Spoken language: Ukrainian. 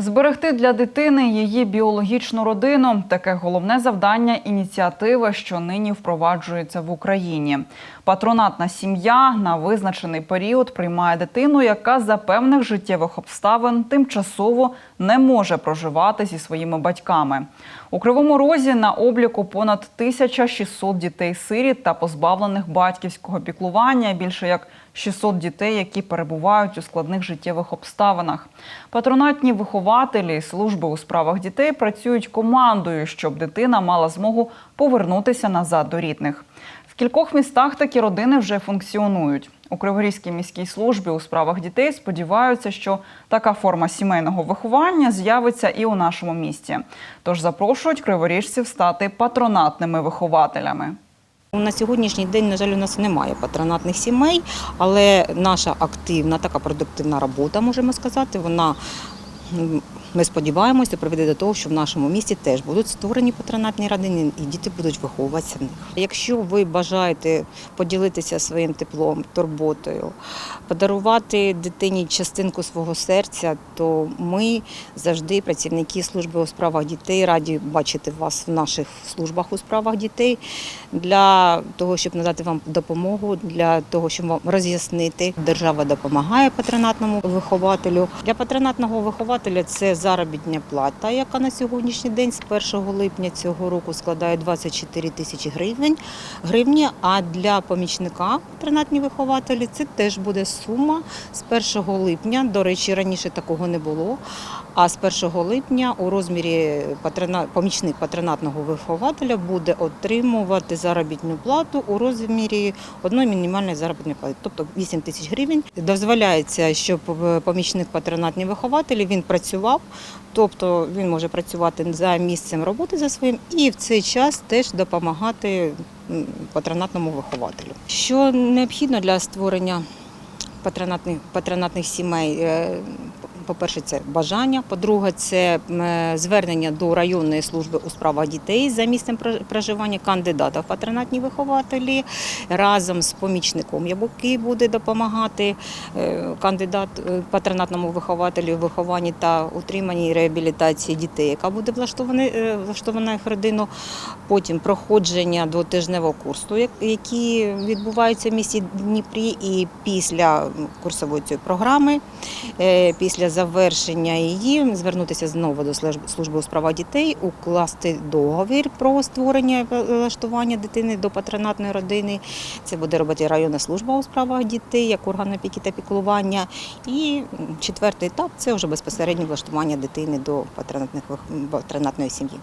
Зберегти для дитини її біологічну родину таке головне завдання ініціативи, що нині впроваджується в Україні. Патронатна сім'я на визначений період приймає дитину, яка за певних життєвих обставин тимчасово не може проживати зі своїми батьками. У Кривому Розі на обліку понад 1600 дітей-сиріт та позбавлених батьківського піклування, більше як 600 дітей, які перебувають у складних життєвих обставинах. Патронатні вихователі служби у справах дітей працюють командою, щоб дитина мала змогу повернутися назад до рідних. В кількох містах такі родини вже функціонують. У Криворізькій міській службі у справах дітей сподіваються, що така форма сімейного виховання з'явиться і у нашому місті. Тож запрошують криворіжців стати патронатними вихователями. На сьогоднішній день, на жаль, у нас немає патронатних сімей, але наша активна, така продуктивна робота, можемо сказати, вона. Ми сподіваємося, приведе до того, що в нашому місті теж будуть створені патронатні родини і діти будуть виховуватися в них. Якщо ви бажаєте поділитися своїм теплом, турботою, подарувати дитині частинку свого серця, то ми завжди, працівники служби у справах дітей, раді бачити вас в наших службах у справах дітей для того, щоб надати вам допомогу, для того, щоб вам роз'яснити. Держава допомагає патронатному вихователю. Для патронатного вихователя це заробітня плата, яка на сьогоднішній день з 1 липня цього року складає 24 тисячі гривень. Гривні, а для помічника патронатні вихователі це теж буде сума з 1 липня. До речі, раніше такого не було. А з 1 липня у розмірі помічник патронатного вихователя буде отримувати заробітну плату у розмірі одної мінімальної заробітної плати, тобто 8 тисяч гривень. Дозволяється, щоб е, помічник патронатні вихователі він працював, тобто він може працювати за місцем роботи за своїм і в цей час теж допомагати патронатному вихователю. Що необхідно для створення патронатних, патронатних сімей. По-перше, це бажання. По-друге, це е, звернення до районної служби у справах дітей за місцем проживання кандидата в патронатні вихователі разом з помічником, який буде допомагати е, кандидат е, патронатному вихователю вихованні та утриманні реабілітації дітей, яка буде влаштована, влаштована в родину. Потім проходження двотижневого курсу, як- які відбуваються в місті Дніпрі, і після курсової цієї програми, після завершення її, звернутися знову до служби у справах дітей, укласти договір про створення влаштування дитини до патронатної родини. Це буде робити районна служба у справах дітей, як орган опіки та піклування. І четвертий етап це вже безпосередньо влаштування дитини до патронатних патронатної сім'ї.